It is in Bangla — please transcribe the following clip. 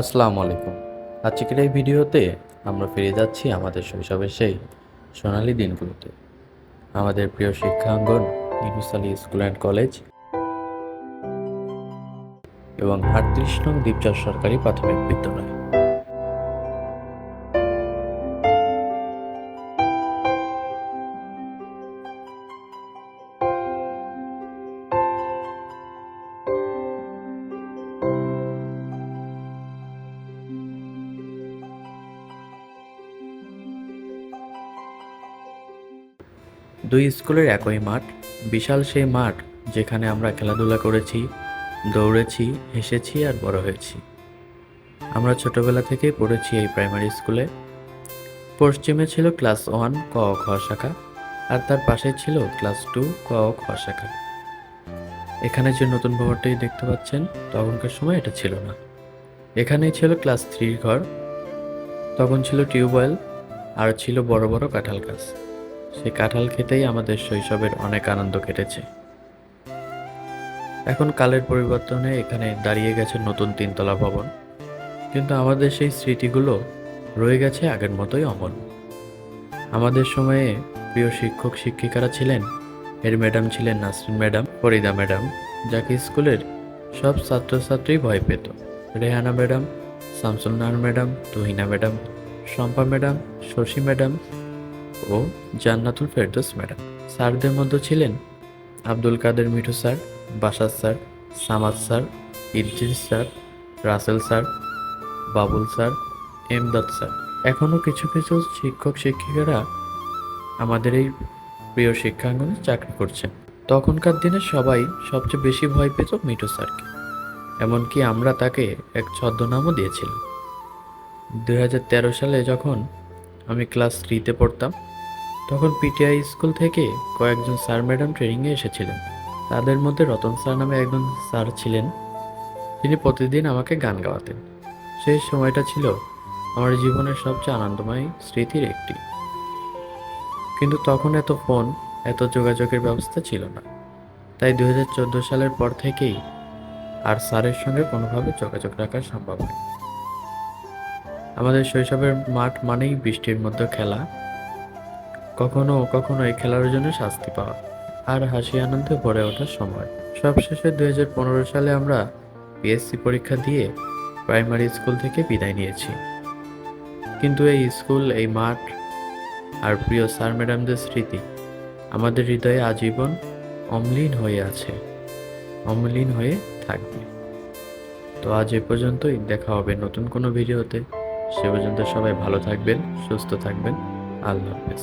আসসালামু আলাইকুম। আজকের এই ভিডিওতে আমরা ফিরে যাচ্ছি আমাদের শৈশবের সেই সোনালী দিনগুলোতে। আমাদের প্রিয় শিক্ষাঙ্গন ইনুসালি স্কুল অ্যান্ড কলেজ এবং আটত্রিশ নং দ্বীপচার সরকারি প্রাথমিক বিদ্যালয়। দুই স্কুলের একই মাঠ, বিশাল সেই মাঠ যেখানে আমরা খেলাধুলা করেছি, দৌড়েছি, হেসেছি আর বড় হয়েছি। আমরা ছোটবেলা থেকেই পড়েছি এই প্রাইমারি স্কুলে। পশ্চিমে ছিল ক্লাস ওয়ান ক খ শাখা আর তার পাশে ছিল ক্লাস টু ক খ শাখা। এখানে যে নতুন ভবনটি দেখতে পাচ্ছেন, তখনকার সময় এটা ছিল না। এখানেই ছিল ক্লাস থ্রির ঘর, তখন ছিল টিউবওয়েল আর ছিল বড় বড় কাঁঠাল গাছ। সেই কাঁঠাল খেতেই আমাদের শৈশবের অনেক আনন্দ কেটেছে। এখন কালের পরিবর্তনে এখানে দাঁড়িয়ে গেছে নতুন তিনতলা ভবন। কিন্তু আমাদের সেই স্মৃতিগুলো রয়ে গেছে আগের মতোই অমল আমাদের সময়ে প্রিয় শিক্ষক শিক্ষিকারা ছিলেন এর ম্যাডাম ছিলেন নাসরিন ম্যাডাম, ফরিদা ম্যাডাম, যাকে স্কুলের সব ছাত্রছাত্রী ভয় পেত। Rehana madam Shamsul Nahar madam, Tuhina madam, Shampa madam, Shashi madam ও জান্নাতুল ফেরদৌস ম্যাডাম স্যারদের মধ্যে ছিলেন Abdul Kader Mithu sir Basad sir, Samad sir Idris sir, Rasel sir, Babul sir, Emdad sir. এখনও কিছু কিছু শিক্ষক, শিক্ষিকারা আমাদের এই প্রিয় শিক্ষাঙ্গনে চাকরি করছেন। তখনকার দিনে সবাই সবচেয়ে বেশি ভয় পেত মিঠু স্যারকে। এমনকি আমরা তাকে এক ছদ্মনামও দিয়েছিলাম। দু হাজার তেরো সালে যখন আমি ক্লাস থ্রিতে পড়তাম তখন পিটিআই স্কুল থেকে কয়েকজন স্যার ম্যাডাম ট্রেনিংয়ে এসেছিলেন। তাদের মধ্যে রতন স্যার নামে একজন স্যার ছিলেন। তিনি প্রতিদিন আমাকে গান গাওয়াতেন। সেই সময়টা ছিল আমার জীবনের সবচেয়ে আনন্দময় স্মৃতির একটি। কিন্তু তখন এত ফোন, এত যোগাযোগের ব্যবস্থা ছিল না। তাই দু হাজার চোদ্দ সালের পর থেকেই আর স্যারের সঙ্গে কোনোভাবে যোগাযোগ রাখা সম্ভব হয় আমাদের শৈশবের মাঠ মানেই বৃষ্টির মধ্যে খেলা কখনো কখনো এই খেলার জন্য শাস্তি পাওয়া। আর হাসি আনন্দে ভরে ওঠার সময়। সবশেষে দুই হাজার পনেরো সালে আমরা পিএসসি পরীক্ষা দিয়ে প্রাইমারি স্কুল থেকে বিদায় নিয়েছি। কিন্তু এই স্কুল এই মাঠ আর প্রিয় স্যার ম্যাডামদের স্মৃতি আমাদের হৃদয়ে আজীবন অম্লীন হয়ে আছে, অম্লীন হয়ে থাকবে। তো আজ এ পর্যন্তই। দেখা হবে নতুন কোনো ভিডিওতে। সে পর্যন্ত সবাই ভালো থাকবেন, সুস্থ থাকবেন। আল্লাহ হাফেজ।